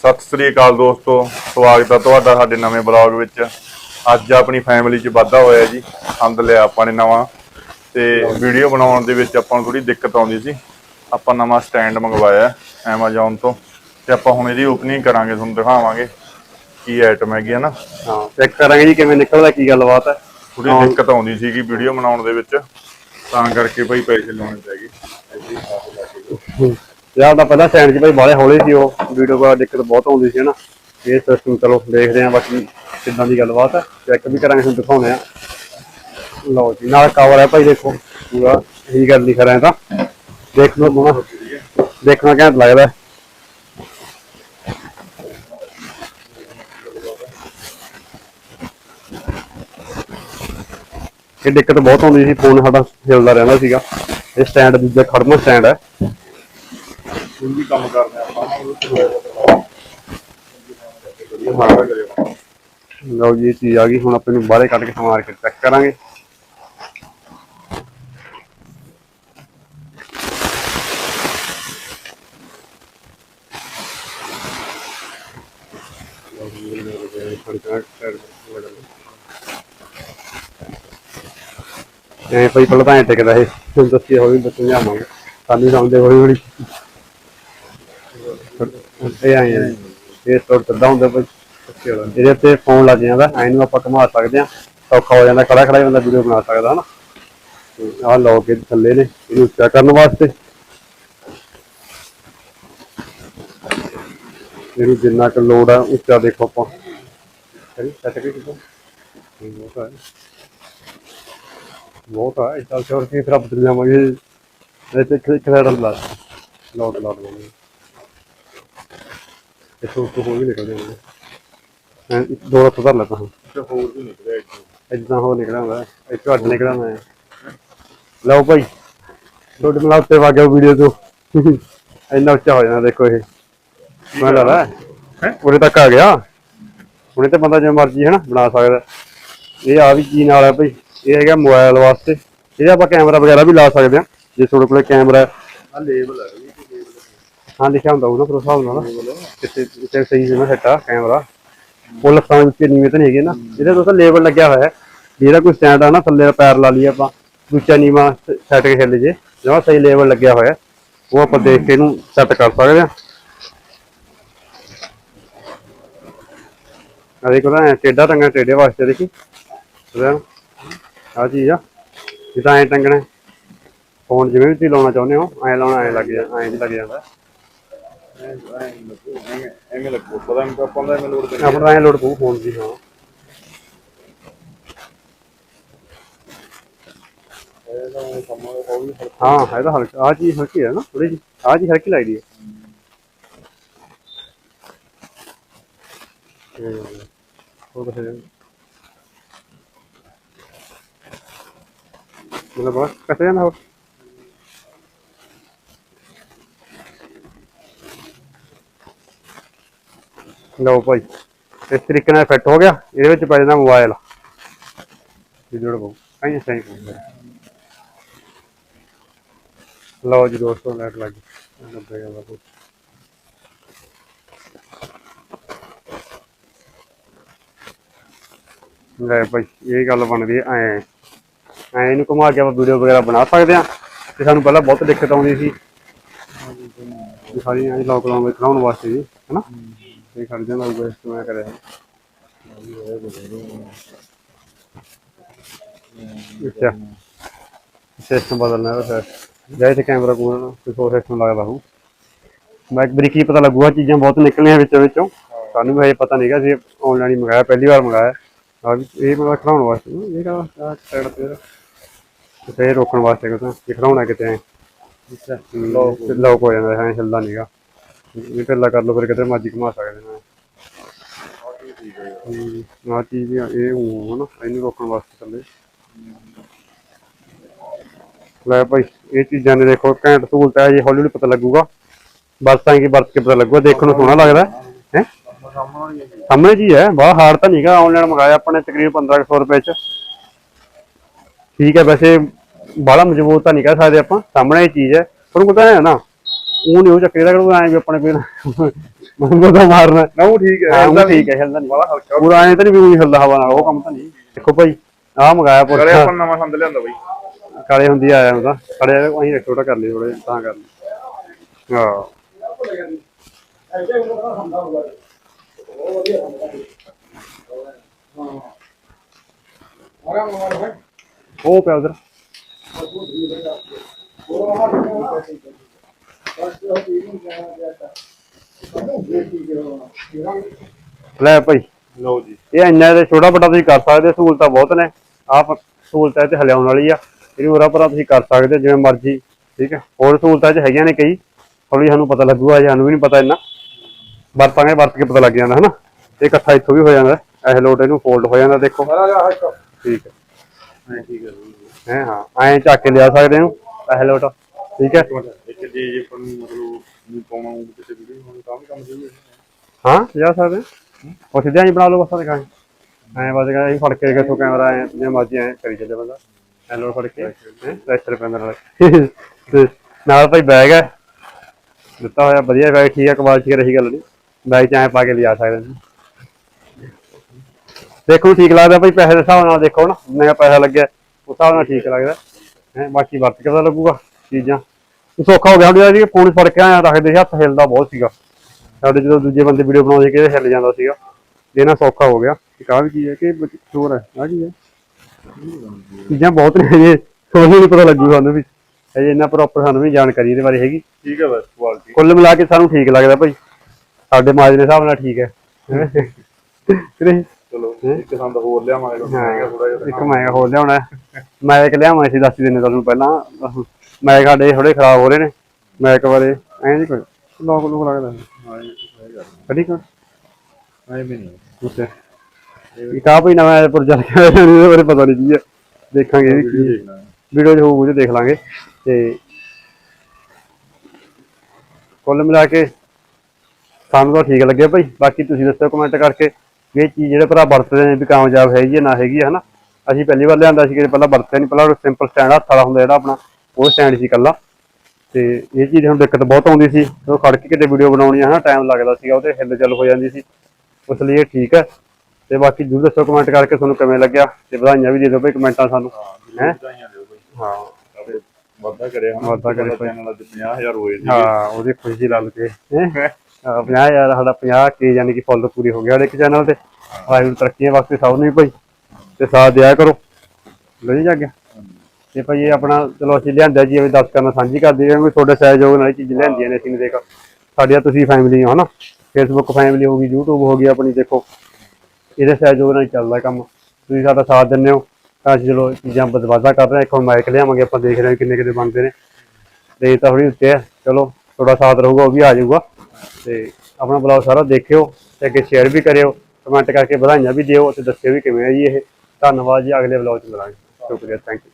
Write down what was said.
ਸਤਿ ਸ੍ਰੀ ਅਕਾਲ ਦੋਸਤੋ ਸਵਾਗਤ ਹੈ ਤੁਹਾਡਾ ਸਾਡੇ ਨਵੇਂ ਬਲੌਗ ਵਿੱਚ। ਅੱਜ ਆਪਣੀ ਫੈਮਿਲੀ 'ਚ ਵਾਧਾ ਹੋਇਆ ਜੀ ਸੰਦ ਲਿਆ ਆਪਾਂ ਨੇ ਨਵਾਂ। ਤੇ ਵੀਡੀਓ ਬਣਾਉਣ ਦੇ ਵਿੱਚ ਆਪਾਂ ਨੂੰ ਥੋੜੀ ਦਿੱਕਤ ਆਉਂਦੀ ਸੀ। ਆਪਾਂ ਨਵਾਂ ਸਟੈਂਡ ਮੰਗਵਾਇਆ Amazon ਤੋਂ। ਤੇ ਆਪਾਂ ਹੁਣ ਇਹਦੀ ਓਪਨਿੰਗ ਕਰਾਂਗੇ ਤੁਹਾਨੂੰ ਦਿਖਾਵਾਂਗੇ ਕੀ ਆਈਟਮ ਹੈਗੀ ਹੈ ਨਾ। ਹਾਂ ਚੈੱਕ ਕਰਾਂਗੇ ਜੀ ਕਿਵੇਂ ਨਿਕਲਦਾ ਕੀ ਗੱਲਬਾਤ ਹੈ। ਥੋੜੀ ਦਿੱਕਤ ਆਉਂਦੀ ਸੀਗੀ ਵੀਡੀਓ ਬਣਾਉਣ ਦੇ ਵਿੱਚ। ਤਾਂ ਕਰਕੇ ਭਾਈ ਪੈਸੇ ਲਾਉਣੇ ਪੈਗੇ ਯਾਰ ਦਾ ਪਹਿਲਾਂ ਸਟੈਂਡ 'ਚ ਭਾਈ ਬਾਲੇ ਹੌਲੇ ਸੀ ਉਹ। ਵੀਡੀਓ ਕੋਲ ਦਿੱਕਤ ਬਹੁਤ ਆਉਂਦੀ ਸੀ, ਹਨਾ। ਇਹ ਸਿਸਟਮ ਚਲੋ, ਦੇਖਦੇ ਆਂ ਬਾਕੀ ਕਿੱਦਾਂ ਦੀ ਗੱਲਬਾਤ ਹੈ ਚੈੱਕ ਵੀ ਕਰਾਂਗੇ, ਤੁਹਾਨੂੰ ਦਿਖਾਉਂਦੇ ਆ ਲਓ ਜੀ, ਨਾਲ ਕਵਰ ਹੈ ਭਾਈ ਦੇਖੋ। ਪੂਰਾ ਇਹੀ ਗੱਲ ਲਿਖ ਰਿਹਾ ਤਾਂ। ਦੇਖ ਲਓ ਦੇਖਣਾ ਘੈਂਟ ਲੱਗਦਾ। ਇਹ ਦਿੱਕਤ ਬਹੁਤ ਆਉਂਦੀ ਸੀ ਫੋਨ ਸਾਡਾ ਹਿਲਦਾ ਰਹਿੰਦਾ ਸੀਗਾ। ਇਹ ਸਟੈਂਡ ਦੂਜਾ ਖੜਮਾ ਸਟੈਂਡ ਹੈ ਹੁਣ ਵੀ ਕੰਮ ਕਰਦੇ ਆਪਾਂ ਲਓ ਜੀ ਇਹ ਚੀਜ਼ ਆ ਗਈ ਹੁਣ ਆਪਾਂ ਨੂੰ ਬਾਹਰੇ ਕੱਢ ਕੇ ਸਮਾਰ ਕੇ ਚੈੱਕ ਕਰਾਂਗੇ। ਇਹ ਭਾਈ ਪਹਿਲਾਂ ਤਾਂ ਐਂ ਟਿਕਦਾ ਇਹ ਹੁਣ ਦੱਸੀ ਹੌਲੀ ਦੱਸਣ ਜਾਵਾਂਗੇ ਸਾਨੂੰ ਸਮਝਦੇ ਹੌਲੀ ਹੌਲੀ ਇਹ ਆਏ ਆ। ਇਹ ਸਟੋਰ ਕਰਦਾ ਹੁੰਦਾ ਭਾਈ ਇਹਦੇ ਤੇ ਫੋਨ ਲੱਗ ਜਾਂਦਾ। ਐ ਨੂੰ ਆਪਾਂ ਘੁਮਾ ਸਕਦੇ ਆ ਸੌਖਾ ਹੋ ਜਾਂਦਾ। ਖੜਾ ਖੜਾ ਬੰਦਾ ਵੀਡੀਓ ਬਣਾ ਸਕਦਾ, ਹਨਾ। ਆਹ ਲੌਕ ਕੇ ਥੱਲੇ ਨੇ। ਇਹਨੂੰ ਉੱਚਾ ਕਰਨ ਵਾਸਤੇ। ਇਹਨੂੰ ਜਿੰਨਾ ਕੁ ਲੋੜ ਆ, ਉੱਚਾ ਦੇਖੋ ਆਪਾਂ। ਸਹੀ? ਸੈਟ ਕੇ ਕਿਦੋਂ ਬਹੁਤ ਹੈ ਬਹੁਤ ਹੈ ਇਸ ਸਾਲ ਚੋਰ ਕੀ ਫਿਰ ਬਦਲ ਜਾਵਾਂਗੇ। ਇਹ ਤੇ ਖੜਾ ਲਾ ਲੋਡ ਲੋਡ ਬਣਾਉਂਗੇ ਇਹ ਤੋਂ ਤੋਂ ਹੋ ਵੀ ਨਿਕਲ ਜਾਂਦੇ ਮੈਂ ਦੋ ਰੱਤ ਧਰ ਲੈਤਾ ਹਾਂ। ਤੇ ਹੋਰ ਵੀ ਨਿਕਲਿਆ ਇੱਥੋਂ। ਇਦਾਂ ਹੋ ਨਿਕਲਿਆ ਹੁੰਦਾ ਅੱਡ ਨਿਕਲਿਆ ਮੈਂ ਲਓ ਭਾਈ ਤੁਹਾਡੇ ਨਾਲ ਉੱਤੇ ਵਾਗਿਆ ਵੀਡੀਓ ਤੋਂ। ਇੰਨਾ ਉੱਚਾ ਹੋ ਜਾਣਾ ਦੇਖੋ ਇਹ। ਮੈਂ ਲਾ ਹੈਂ? ਉਰੇ ਤੱਕ ਆ ਗਿਆ। ਹੁਣੇ ਤੇ ਬੰਦਾ ਜਿਵੇਂ ਮਰਜ਼ੀ ਹੈ ਨਾ ਬਣਾ ਸਕਦਾ। ਇਹ ਆ ਵੀ ਕੀ ਨਾਲ ਹੈ ਭਾਈ? ਇਹ ਹੈਗਾ ਮੋਬਾਈਲ ਵਾਸਤੇ। ਇਹ ਆਪਾਂ ਕੈਮਰਾ ਵਗੈਰਾ ਵੀ ਲਾ ਸਕਦੇ ਹਾਂ। ਜੇ ਤੁਹਾਡੇ ਕੋਲੇ ਕੈਮਰਾ ਆਹ ਲੇਬਲ ਹੈ ਵੀ ਹਾਂ, ਲਿਖਿਆ ਹੁੰਦਾ ਉਹ ਨਾ ਪਰ ਹਿਸਾਬ ਨਾਲ। ਨਾ। ਕਿਤੇ ਕਿਤੇ ਸਹੀ ਜਿਹਾ ਸੈੱਟ ਕੈਮਰਾ ਫੁੱਲ ਸਾਂ ਵਿੱਚ ਨੀਵੇਂ ਤਾਂ ਨਹੀਂ ਹੈਗੇ ਨਾ। ਇਹਦੇ ਦੋਸਤ ਲੇਬਲ ਲੱਗਿਆ ਹੋਇਆ ਹੈ। ਜਿਹੜਾ ਕੋਈ ਸਟੈਂਡ ਆ ਨਾ, ਥੱਲੇ ਪੈਰ ਲਾ ਲਈਏ ਆਪਾਂ। ਦੂਜਾ ਨੀਵਾ ਸੈੱਟ ਕੇ ਖੇਲ ਜੇ ਜਮਾ ਸਹੀ ਲੇਬਲ ਲੱਗਿਆ ਹੋਇਆ ਉਹ ਆਪਾਂ ਦੇਖ ਕੇ ਇਹਨੂੰ ਸੈੱਟ ਕਰ ਸਕਦੇ ਆ ਆ ਦੇਖੋ ਤਾਂ ਟੇਡਾ ਟੰਗਾ ਟੇਡੇ ਵਾਸਤੇ ਦੇਖੀ। ਆ ਚੀਜ਼ ਆ। ਜਿੱਦਾਂ ਐ ਟੰਗਣਾ ਫੋਨ ਜਿਵੇਂ ਵੀ ਤੁਸੀਂ ਲਾਉਣਾ ਚਾਹੁੰਦੇ ਹੋ, ਐ ਲਾਉਣਾ, ਐ ਲੱਗ ਜਾ, ਐ ਲੱਗ ਜਾਂਦਾ। ਐਵੇਂ ਐਵੇਂ ਲੱਗੂ ਪਤਾ ਨਹੀਂ ਆਪਾਂ ਦਾ ਐਵੇਂ ਲੋਡ ਆਪਣਾ ਤਾਂ ਐ ਲੋਡ ਪਊ ਫੋਨ ਦੀ ਹਾਂ। ਹਾਂ ਹੈ ਤਾਂ ਹਲਕਾ ਆ ਚੀਜ਼ ਹਲਕੀ ਹੈ ਨਾ ਥੋੜੀ ਜੀ ਆ ਚੀਜ਼ ਹਲਕੀ ਲੱਗਦੀ ਹੈ ਹਮ, ਹੋਰ ਦੱਸੋ ਜੀ। ਮਤਲਬ ਬਸ ਕੱਟ ਜਾਣਾ ਹੋਰ। ਲਓ ਭਾਈ ਇਸ ਤਰੀਕੇ ਨਾਲ ਫਿੱਟ ਹੋ ਗਿਆ। ਇਹਦੇ ਵਿੱਚ ਪੈ ਜਾਂਦਾ ਮੋਬਾਈਲ ਇਹ ਜੋੜ ਬਹੁ ਆਈ ਸਹੀ ਲਓ ਜੀ ਦੋਸਤੋ ਲੈਟ ਲੱਗ ਗਈ। ਲੈ ਭਾਈ ਇਹ ਗੱਲ ਬਣਦੀ ਐ ਐ। ਐ ਇਹਨੂੰ ਘੁਮਾ ਕੇ ਆਪਾਂ ਵੀਡੀਓ ਵਗੈਰਾ ਬਣਾ ਸਕਦੇ ਆ ਤੇ ਸਾਨੂੰ ਪਹਿਲਾਂ ਬਹੁਤ ਦਿੱਕਤ ਆਉਂਦੀ ਸੀ। ਸਾਰੀ ਐ ਲੋਕਡਾਊਨ ਵਿੱਚ ਲਾਉਣ ਵਾਸਤੇ ਜੀ ਹਨਾ? ਇਹ ਖੜ ਜਾਂਦਾ ਹੋਊਗਾ ਇਸ ਮੈਂ ਕਰਿਆ। ਅੱਛਾ। ਸਿਸਟਮ ਬਦਲਣਾ ਹੈ ਫਿਰ। ਜਾਇ ਤੇ ਕੈਮਰਾ ਕੋਲ ਕੋਈ ਹੋਰ ਸਿਸਟਮ ਲੱਗਦਾ ਹੋਊ। ਮੈਂ ਇੱਕ ਵਾਰੀ ਕੀ ਪਤਾ ਲੱਗੂਗਾ ਚੀਜ਼ਾਂ ਬਹੁਤ ਨਿਕਲੀਆਂ ਵਿੱਚੋਂ ਵਿੱਚੋਂ। ਸਾਨੂੰ ਵੀ ਹਜੇ ਪਤਾ ਨਹੀਂਗਾ ਸੀ ਆਨਲਾਈਨ ਹੀ ਮੰਗਾਇਆ ਪਹਿਲੀ ਵਾਰ ਮੰਗਾਇਆ। ਆ ਵੀ ਇਹ ਮੈਂ ਖੜਾਉਣ ਵਾਸਤੇ ਇਹ ਕਾ ਸਾਈਡ ਤੇ। ਤੇ ਰੋਕਣ ਵਾਸਤੇ ਕਿਤੇ ਇਹ ਖੜਾਉਣਾ ਕਿਤੇ ਐ। ਲੋਕ ਲੋਕ ਹੋ ਜਾਂਦਾ। ਹੈ ਹਿਲਦਾ ਨਹੀਂਗਾ ਇਹ ਢਿੱਲਾ ਕਰ ਲਓ ਫਿਰ ਕਿਤੇ ਮਰਜ਼ੀ ਘੁਮਾ ਸਕਦੇ ਨੇ। ਹਮ, ਆਹ ਚੀਜ਼ ਆ, ਇਹ ਉਹ ਹਨਾ ਇਹਨੂੰ ਰੋਕਣ ਵਾਸਤੇ ਥੱਲੇ। ਲੈ ਭਾਈ ਇਹ ਚੀਜ਼ਾਂ ਨੇ ਦੇਖੋ ਘੈਂਟ ਸਹੂਲਤ ਹੈ ਜੀ ਹੌਲੀ ਹੌਲੀ ਪਤਾ ਲੱਗੂਗਾ। ਬਸ ਤਾਂ ਕਿ ਕੇ ਪਤਾ ਲੱਗੂਗਾ ਦੇਖਣ ਨੂੰ ਸੋਹਣਾ ਲੱਗਦਾ ਹੈ? ਸਾਹਮਣੇ ਜੀ ਹੈ ਬਾਹਰ ਹਾਰਡ ਤਾਂ ਨਹੀਂਗਾ ਆਨਲਾਈਨ ਮੰਗਾਇਆ ਆਪਾਂ ਨੇ ਤਕਰੀਬਨ 1500 ਰੁਪਏ ਚ। ਠੀਕ ਹੈ ਵੈਸੇ ਬਾਹਲਾ ਮਜ਼ਬੂਤ ਤਾਂ ਨਹੀਂ ਕਹਿ ਸਕਦੇ ਆਪਾਂ ਸਾਹਮਣੇ ਹੀ ਚੀਜ਼ ਹੈ। ਤੁਹਾਨੂੰ ਪਤਾ ਹੈ ਨਾ ਉਹ ਨਹੀਂ ਉਹ ਚੱਕਰ ਦਾ ਕਿ ਐਂ ਵੀ ਆਪਣੇ ਕੋਲ ਮੰਗੋ ਤਾਂ ਮਾਰਨਾ। ਨਾ ਉਹ ਠੀਕ ਹੈ ਹਾਂ ਉਹ ਠੀਕ ਹੈ ਹਿਲਦਾ ਨਹੀਂ ਬੜਾ ਹਲਕਾ ਪੂਰਾ ਐਂ ਤਾਂ ਨਹੀਂ ਵੀ ਉਹੀ ਹਿਲਦਾ ਹਵਾ ਨਾਲ ਉਹ ਕੰਮ ਤਾਂ ਨਹੀਂ। ਦੇਖੋ ਭਾਈ ਆਹ ਮੰਗਾਇਆ ਕਰੇ ਪੁੱਛ ਆਪਾਂ ਨਵਾਂ ਸੰਦ ਲਿਆਂਦਾ ਬਈ। ਕਾਲੇ ਹੁੰਦੀ ਆਇਆ ਹੁੰਦਾ ਖੜੇ ਅਸੀਂ ਛੋਟਾ ਕਰ ਲਈ ਥੋੜੇ ਤਾਂ ਕਰ ਲਈ ਹਾਂ। ਉਹ ਪਿਆ ਉਧਰ। ਲੈ ਭਾਈ। ਲਓ ਜੀ। ਇਹ ਇੰਨਾ ਦੇ ਛੋਟਾ ਵੱਡਾ ਤੁਸੀਂ ਕਰ ਸਕਦੇ ਸਹੂਲਤਾਂ ਬਹੁਤ ਨੇ। ਆਹ ਸਹੂਲਤਾਂ ਇਹ ਤੇ ਹਲਿਆਉਣ ਵਾਲੀ ਆ। ਇਹਨੂੰ ਉਰਾ ਪਰਾਂ ਤੁਸੀਂ ਕਰ ਸਕਦੇ ਜਿਵੇਂ ਮਰਜ਼ੀ ਠੀਕ ਹੈ? ਹੋਰ ਸਹੂਲਤਾਂ ਚ ਹੈਗੀਆਂ ਨੇ ਕਈ। ਹੌਲੀ ਸਾਨੂੰ ਪਤਾ ਲੱਗੂਗਾ ਜੇ ਸਾਨੂੰ ਵੀ ਨਹੀਂ ਪਤਾ ਇੰਨਾ। ਵਰਤਾਂਗੇ ਵਰਤ ਕੇ ਪਤਾ ਲੱਗ ਜਾਂਦਾ ਹਨਾ? ਇਹ ਇਕੱਠਾ ਇੱਥੋਂ ਵੀ ਹੋ ਜਾਂਦਾ। ਇਹ ਲੋਟ ਇਹਨੂੰ ਫੋਲਡ ਹੋ ਜਾਂਦਾ ਦੇਖੋ। ਠੀਕ ਹੈ। ਠੀਕ ਹੈ ਹੈ ਹਾਂ। ਐਂ ਚੱਕ ਕੇ ਲਿਆ ਸਕਦੇ ਹੋ ਇਹ ਲੋਟ। ਠੀਕ ਹੈ? ਇੱਕ ਜੇ ਜੇ ਆਪਾਂ ਨੂੰ ਮਤਲਬ ਨਹੀਂ ਪਾਉਣਾ ਹੋਊ ਕਿਸੇ ਵੀਡੀਓ ਨੂੰ ਤਾਂ ਵੀ ਕੰਮ ਚਾਹੀਏ ਹਾਂ ਲਿਆ ਸਕਦੇ। ਉਹ ਸਿੱਧਾ ਹੀ ਬਣਾ ਲਓ ਬਸ ਦਿਖਾਏ ਐਂ ਬਸ ਦਿਖਾਏ ਅਸੀਂ ਫੜ ਕੇ ਕਿਥੋਂ ਕੈਮਰਾ ਐ ਜਿਵੇਂ ਮਰਜ਼ੀ ਐ ਕਰੀ ਚੱਲੇ ਬੰਦਾ। ਐ ਲੋਡ ਫੜ ਕੇ ਪ੍ਰੈਸ਼ਰ ਪੈਂਦਾ ਨਾਲ। ਤੇ ਨਾਲ ਭਾਈ ਬੈਗ ਹੈ। ਦਿੱਤਾ ਹੋਇਆ ਵਧੀਆ ਬੈਗ ਠੀਕ ਹੈ ਕੁਆਲਿਟੀ ਰਹੀ ਗੱਲ ਨਹੀਂ ਬੈਗ ਚ ਐ ਪਾ ਕੇ ਲਿਆ ਸਕਦੇ ਨੇ। ਦੇਖੋ ਠੀਕ ਲੱਗਦਾ ਭਾਈ ਪੈਸੇ ਦੇ ਹਿਸਾਬ ਨਾਲ ਦੇਖੋ ਨਾ ਜਿੰਨਾ ਪੈਸਾ ਲੱਗਿਆ। ਉਸ ਹਿਸਾਬ ਨਾਲ ਠੀਕ ਲੱਗਦਾ। ਹੈ ਬਾਕੀ ਵਰਤ ਕੇ ਪਤਾ ਲੱਗੂਗਾ ਚੀਜ਼ਾਂ। ਸੌਖਾ ਹੋ ਗਿਆ ਹੁਣ ਜੀ ਫੋਨ ਫੜ ਕੇ ਆਇਆ ਰੱਖਦੇ ਸੀ ਹੱਥ ਹਿਲਦਾ ਬਹੁਤ ਸੀਗਾ। ਸਾਡੇ ਜਦੋਂ ਦੂਜੇ ਬੰਦੇ ਵੀਡੀਓ ਬਣਾਉਂਦੇ ਕਿ ਇਹ ਹਿੱਲ ਜਾਂਦਾ ਸੀਗਾ। ਨਾ ਸੌਖਾ ਹੋ ਗਿਆ। ਇੱਕ ਆਹ ਵੀ ਕੀ ਹੈ ਕਿ ਚੋਰ ਹੈ ਆ ਕੀ ਹੈ। ਚੀਜ਼ਾਂ ਬਹੁਤ ਨੇ ਜੇ ਸੋਚ ਨਹੀਂ ਪਤਾ ਲੱਗੂ ਸਾਨੂੰ ਵੀ। ਅਜੇ ਇੰਨਾ ਪ੍ਰੋਪਰ ਸਾਨੂੰ ਵੀ ਜਾਣਕਾਰੀ ਇਹਦੇ ਬਾਰੇ ਹੈਗੀ। ਠੀਕ ਹੈ ਬਸ ਕੁਆਲਿਟੀ ਕੁੱਲ ਮਿਲਾ ਕੇ ਸਾਨੂੰ ਠੀਕ ਲੱਗਦਾ ਭਾਈ। ਸਾਡੇ ਮਾਜ ਦੇ ਹਿਸਾਬ ਨਾਲ ਠੀਕ ਹੈ। ਕਿਹੜੇ ਚਲੋ ਇੱਕ ਸੰਦ ਹੋਰ ਲਿਆਵਾਂਗੇ ਥੋੜਾ ਜਿਹਾ ਇੱਕ ਮੈਂ ਹੋਰ ਲਿਆਉਣਾ। ਮੈਂ ਇੱਕ ਲਿਆਵਾਂ ਸੀ ਦੱਸ ਦਿੰਨੇ ਤੁਹਾਨੂੰ ਪਹਿਲਾਂ। ਮੈਂ ਸਾਡੇ ਥੋੜੇ ਖਰਾਬ ਹੋ ਰਹੇ ਨੇ ਮੈਂ ਇੱਕ ਵਾਰੇ ਐਂ ਜੀ ਕੋਈ। ਲੋਕ ਲੋਕ ਲੱਗਦਾ ਹਾਂ ਕਦੀ ਕਰ ਐ ਵੀ ਨਹੀਂ। ਅੱਛਾ ਇਹ ਕਾ ਭਈ ਨਵਾਂ ਪ੍ਰੋਜੈਕਟ ਕੇ ਆਇਆ ਇਹਦੇ ਬਾਰੇ ਪਤਾ ਨਹੀਂ ਕੀ ਹੈ ਦੇਖਾਂਗੇ ਇਹ ਵੀ ਕੀ। ਵੀਡੀਓ ਹੋਊਗਾ ਤੇ ਦੇਖ ਲਾਂਗੇ। ਤੇ ਕੁੱਲ ਮਿਲਾ ਕੇ ਸਾਨੂੰ ਤਾਂ ਠੀਕ ਲੱਗਿਆ ਭਾਈ। ਬਾਕੀ ਤੁਸੀਂ ਦੱਸੋ ਕਮੈਂਟ ਕਰਕੇ ਵੀ ਇਹ ਚੀਜ਼ ਜਿਹੜੇ ਭਰਾ ਵਰਤਦੇ ਨੇ ਵੀ ਕਾਮਯਾਬ ਹੈਗੀ ਹੈ ਨਾ ਹੈਗੀ ਹੈ ਹਨਾ। ਅਸੀਂ ਪਹਿਲੀ ਵਾਰ ਲਿਆਂਦਾ ਸੀ ਕਿ ਪਹਿਲਾਂ ਵਰਤਿਆ ਨਹੀਂ ਪਹਿਲਾਂ ਸਿੰਪਲ ਸਟੈਂਡ ਹੱਥ ਵਾਲਾ ਹੁੰਦਾ ਜਿਹੜਾ ਆਪਣਾ। ਉਹ ਸਟੈਂਡ ਸੀ ਇਕੱਲਾ। ਤੇ ਇਹ ਚੀਜ਼ ਹੁਣ ਦਿੱਕਤ ਬਹੁਤ ਆਉਂਦੀ ਸੀ। ਉਹ ਖੜ ਕੇ ਕਿਤੇ ਵੀਡੀਓ ਬਣਾਉਣੀ ਹੈ ਨਾ ਟਾਈਮ ਲੱਗਦਾ ਸੀਗਾ ਉਹ ਤੇ ਹਿੱਲ ਚੱਲ ਹੋ ਜਾਂਦੀ ਸੀ। ਉਸ ਲਈ ਇਹ ਠੀਕ ਹੈ ਤੇ ਬਾਕੀ ਜਰੂਰ ਦੱਸੋ ਕਮੈਂਟ ਕਰਕੇ ਤੁਹਾਨੂੰ ਕਿਵੇਂ ਲੱਗਿਆ? ਤੇ ਵਧਾਈਆਂ ਵੀ ਦੇ ਦਿਓ ਭਾਈ ਕਮੈਂਟਾਂ ਸਾਨੂੰ। ਹਾਂ ਵਧਾਈਆਂ ਦਿਓ ਬਈ। ਹਾਂ। ਵਾਧਾ ਕਰਿਆ ਹੁਣ। ਵਾਧਾ ਕਰਿਆ ਭਾਈ। ਚੈਨਲ ਅੱਜ 50000 ਹੋਏ ਹਾਂ ਉਹਦੀ ਖੁਸ਼ੀ ਲਾ ਲਤੇ 50000 ਸਾਡਾ 50 ਕੇ ਯਾਨੀ ਕਿ ਫੁੱਲ ਪੂਰੀ ਹੋ ਗਿਆ ਇੱਕ ਚੈਨਲ ਤੇ। ਵਾਹਿਗੁਰੂ ਤਰੱਕੀਆਂ ਵਾਸਤੇ ਸਭ ਨੂੰ ਭਾਈ। ਤੇ ਸਾਥ ਦਿਆ ਕਰੋ। ਲਈ ਜਾ ਗਿਆ ਤੇ ਭਾਈ ਇਹ ਆਪਣਾ, ਚਲੋ ਅਸੀਂ ਲਿਆਂਦਾ ਜੀ, ਇਹ ਦੱਸ ਕਰਨਾ ਸਾਂਝੀ ਕਰਦੇ ਹਾਂ ਵੀ ਤੁਹਾਡੇ ਸਹਿਯੋਗ ਨਾਲ ਇਹ ਚੀਜ਼ ਲਿਆਂਦੀਆਂ ਨੇ ਅਸੀਂ ਨੇ ਦੇਖ। ਸਾਡੀਆਂ ਤੁਸੀਂ ਫੈਮਿਲੀ ਹੋ ਹਨਾ? ਫੇਸਬੁੱਕ ਫੈਮਿਲੀ ਹੋ ਗਈ, YouTube ਹੋ ਗਈ ਆਪਣੀ, ਦੇਖੋ। ਇਹਦੇ ਸਹਿਯੋਗ ਨਾਲ ਹੀ ਚੱਲਦਾ ਕੰਮ। ਤੁਸੀਂ ਸਾਡਾ ਸਾਥ ਦਿੰਦੇ ਹੋ। ਤਾਂ ਅਸੀਂ ਚਲੋ ਚੀਜ਼ਾਂ ਬਦਵਾਦਾ ਕਰ ਰਹੇ ਹਾਂ। ਇੱਕ ਹੁਣ ਮਾਈਕ ਲਿਆਵਾਂਗੇ, ਆਪਾਂ ਦੇਖ ਰਹੇ ਹਾਂ ਕਿੰਨੇ ਕਿਤੇ ਬਣਦੇ ਨੇ। ਤੇ ਤਾਂ ਥੋੜੀ ਉੱਤੇ ਹੈ। ਚਲੋ, ਤੁਹਾਡਾ ਸਾਥ ਰਹੂਗਾ, ਉਹ ਵੀ ਆ ਜਾਊਗਾ। ਤੇ ਆਪਣਾ ਬਲੌਗ ਸਾਰਾ ਦੇਖਿਓ ਤੇ ਅੱਗੇ ਸ਼ੇਅਰ ਵੀ ਕਰਿਓ। ਕਮੈਂਟ ਕਰਕੇ ਵਧਾਈਆਂ ਵੀ ਦਿਓ ਤੇ ਦੱਸਿਓ ਵੀ ਕਿਵੇਂ ਹੈ ਜੀ ਇਹ। ਧੰਨਵਾਦ ਜੀ, ਅਗਲੇ ਬਲੌਗ 'ਚ ਮਿਲਾਂਗੇ। ਸ਼ੁਕਰੀਆ ਥੈਂਕ ਯੂ